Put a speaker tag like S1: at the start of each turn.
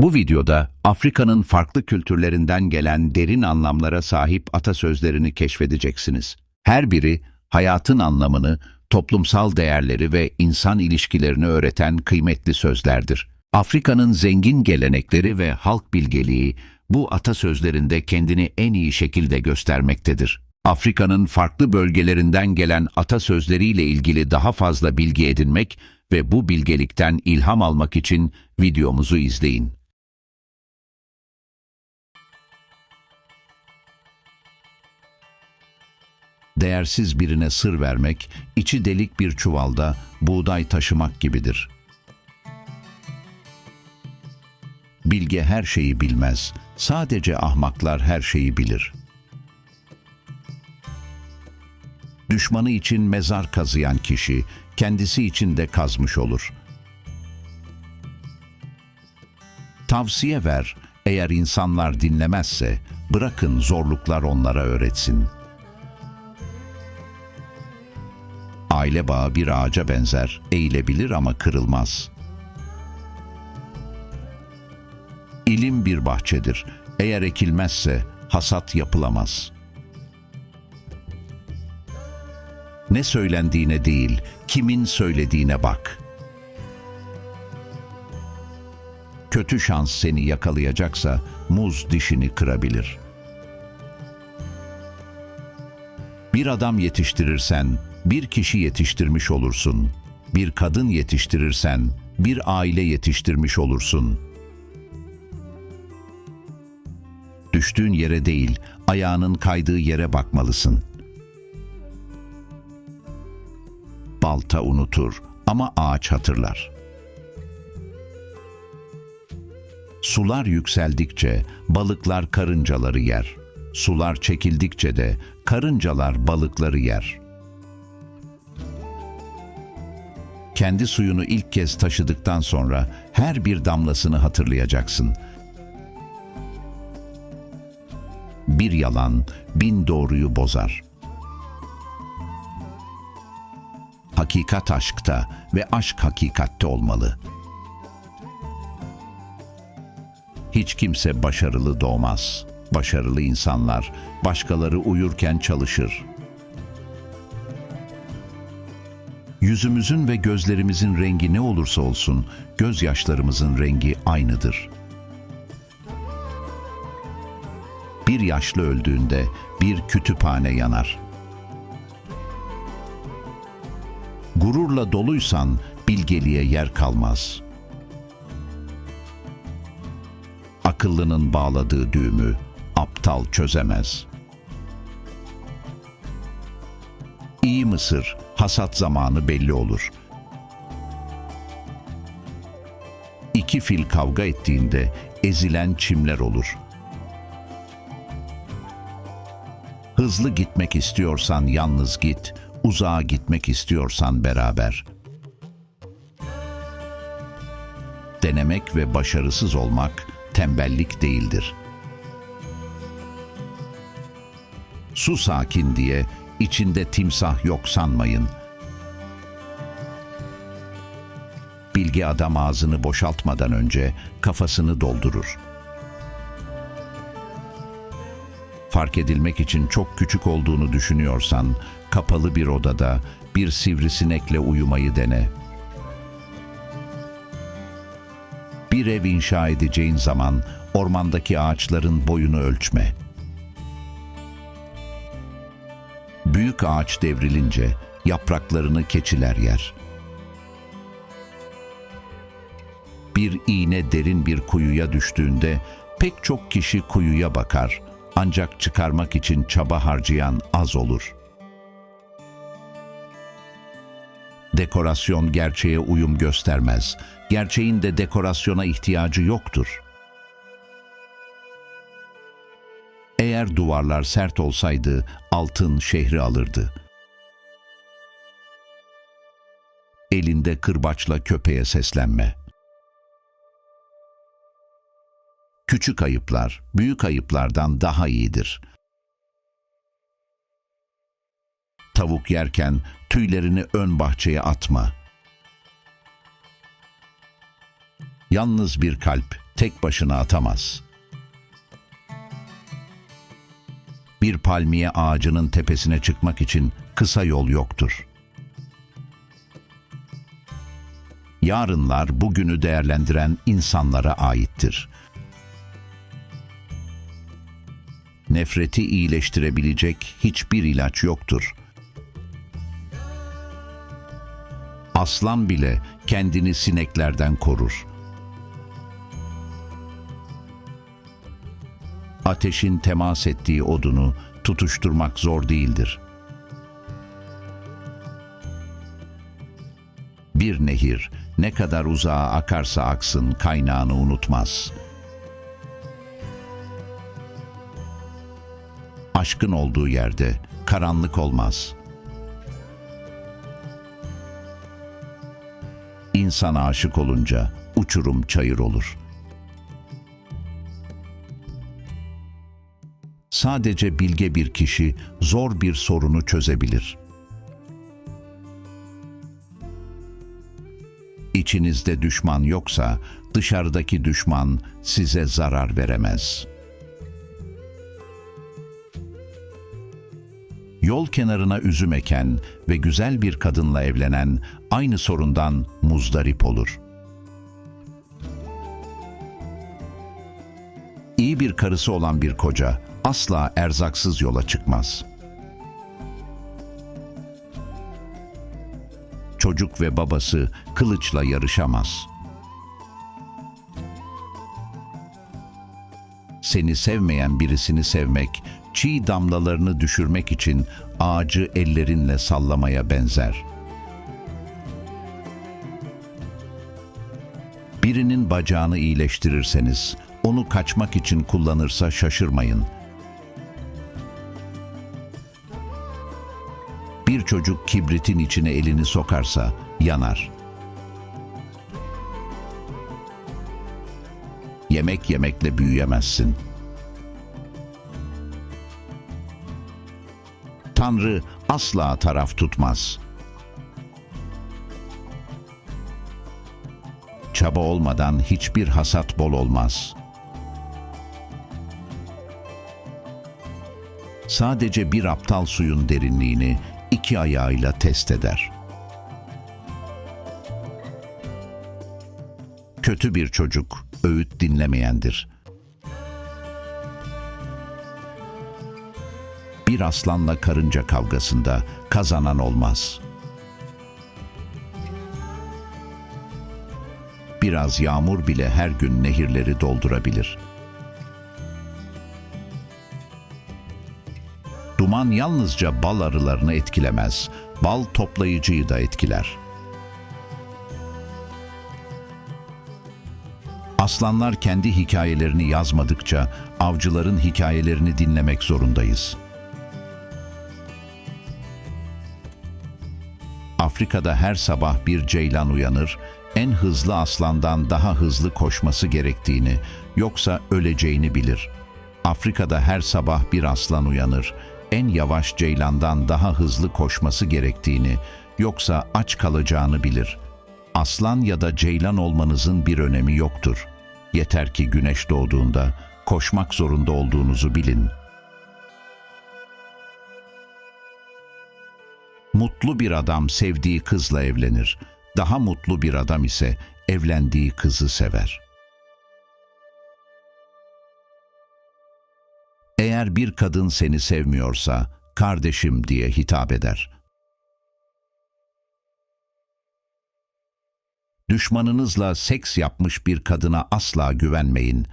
S1: Bu videoda Afrika'nın farklı kültürlerinden gelen derin anlamlara sahip atasözlerini keşfedeceksiniz. Her biri hayatın anlamını, toplumsal değerleri ve insan ilişkilerini öğreten kıymetli sözlerdir. Afrika'nın zengin gelenekleri ve halk bilgeliği bu atasözlerinde kendini en iyi şekilde göstermektedir. Afrika'nın farklı bölgelerinden gelen atasözleriyle ilgili daha fazla bilgi edinmek ve bu bilgelikten ilham almak için videomuzu izleyin. Değersiz birine sır vermek, içi delik bir çuvalda buğday taşımak gibidir. Bilge her şeyi bilmez, sadece ahmaklar her şeyi bilir. Düşmanı için mezar kazıyan kişi, kendisi için de kazmış olur. Tavsiye ver, eğer insanlar dinlemezse, bırakın zorluklar onlara öğretsin.'' Aile bağı bir ağaca benzer, eğilebilir ama kırılmaz. İlim bir bahçedir. Eğer ekilmezse hasat yapılamaz. Ne söylendiğine değil, kimin söylediğine bak. Kötü şans seni yakalayacaksa muz dişini kırabilir. Bir adam yetiştirirsen bir kişi yetiştirmiş olursun. Bir kadın yetiştirirsen bir aile yetiştirmiş olursun. Düştüğün yere değil, ayağının kaydığı yere bakmalısın. Balta unutur ama ağaç hatırlar. Sular yükseldikçe balıklar karıncaları yer. Sular çekildikçe de karıncalar balıkları yer.'' Kendi suyunu ilk kez taşıdıktan sonra her bir damlasını hatırlayacaksın. Bir yalan bin doğruyu bozar. Hakikat aşkta ve aşk hakikatte olmalı. Hiç kimse başarılı doğmaz. Başarılı insanlar başkaları uyurken çalışır.'' Yüzümüzün ve gözlerimizin rengi ne olursa olsun, gözyaşlarımızın rengi aynıdır. Bir yaşlı öldüğünde bir kütüphane yanar. Gururla doluysan bilgeliğe yer kalmaz. Akıllının bağladığı düğümü aptal çözemez. İyi mısır, hasat zamanı belli olur. İki fil kavga ettiğinde ezilen çimler olur. Hızlı gitmek istiyorsan yalnız git, uzağa gitmek istiyorsan beraber. Denemek ve başarısız olmak tembellik değildir. Su sakin diye içinde timsah yok sanmayın. Bilgi adam ağzını boşaltmadan önce kafasını doldurur. Fark edilmek için çok küçük olduğunu düşünüyorsan, kapalı bir odada bir sivrisinekle uyumayı dene. Bir ev inşa edeceğin zaman ormandaki ağaçların boyunu ölçme.'' Büyük ağaç devrilince yapraklarını keçiler yer. Bir iğne derin bir kuyuya düştüğünde pek çok kişi kuyuya bakar ancak çıkarmak için çaba harcayan az olur. Dekorasyon gerçeğe uyum göstermez. Gerçeğin de dekorasyona ihtiyacı yoktur.'' Eğer duvarlar sert olsaydı altın şehri alırdı. Elinde kırbaçla köpeğe seslenme. Küçük ayıplar büyük ayıplardan daha iyidir. Tavuk yerken tüylerini ön bahçeye atma. Yalnız bir kalp tek başına atamaz. Bir palmiye ağacının tepesine çıkmak için kısa yol yoktur. Yarınlar bugünü değerlendiren insanlara aittir. Nefreti iyileştirebilecek hiçbir ilaç yoktur. Aslan bile kendini sineklerden korur. Ateşin temas ettiği odunu tutuşturmak zor değildir. Bir nehir ne kadar uzağa akarsa aksın kaynağını unutmaz. Aşkın olduğu yerde karanlık olmaz. İnsan aşık olunca uçurum çayır olur. Sadece bilge bir kişi zor bir sorunu çözebilir. İçinizde düşman yoksa dışarıdaki düşman size zarar veremez. Yol kenarına üzüm eken ve güzel bir kadınla evlenen aynı sorundan muzdarip olur. İyi bir karısı olan bir koca asla erzaksız yola çıkmaz. Çocuk ve babası kılıçla yarışamaz. Seni sevmeyen birisini sevmek, çiğ damlalarını düşürmek için ağacı ellerinle sallamaya benzer. Birinin bacağını iyileştirirseniz, onu kaçmak için kullanırsa şaşırmayın. Bir çocuk kibritin içine elini sokarsa yanar. Yemek yemekle büyüyemezsin. Tanrı asla taraf tutmaz. Çaba olmadan hiçbir hasat bol olmaz. Sadece bir aptal suyun derinliğini iki ayağıyla test eder. Kötü bir çocuk öğüt dinlemeyendir. Bir aslanla karınca kavgasında kazanan olmaz. Biraz yağmur bile her gün nehirleri doldurabilir. Duman yalnızca bal arılarını etkilemez, bal toplayıcıyı da etkiler. Aslanlar kendi hikayelerini yazmadıkça avcıların hikayelerini dinlemek zorundayız. Afrika'da her sabah bir ceylan uyanır, en hızlı aslandan daha hızlı koşması gerektiğini, yoksa öleceğini bilir. Afrika'da her sabah bir aslan uyanır, en yavaş ceylandan daha hızlı koşması gerektiğini, yoksa aç kalacağını bilir. Aslan ya da ceylan olmanızın bir önemi yoktur. Yeter ki güneş doğduğunda koşmak zorunda olduğunuzu bilin. Mutlu bir adam sevdiği kızla evlenir. Daha mutlu bir adam ise evlendiği kızı sever. Eğer bir kadın seni sevmiyorsa kardeşim diye hitap eder. Düşmanınızla seks yapmış bir kadına asla güvenmeyin.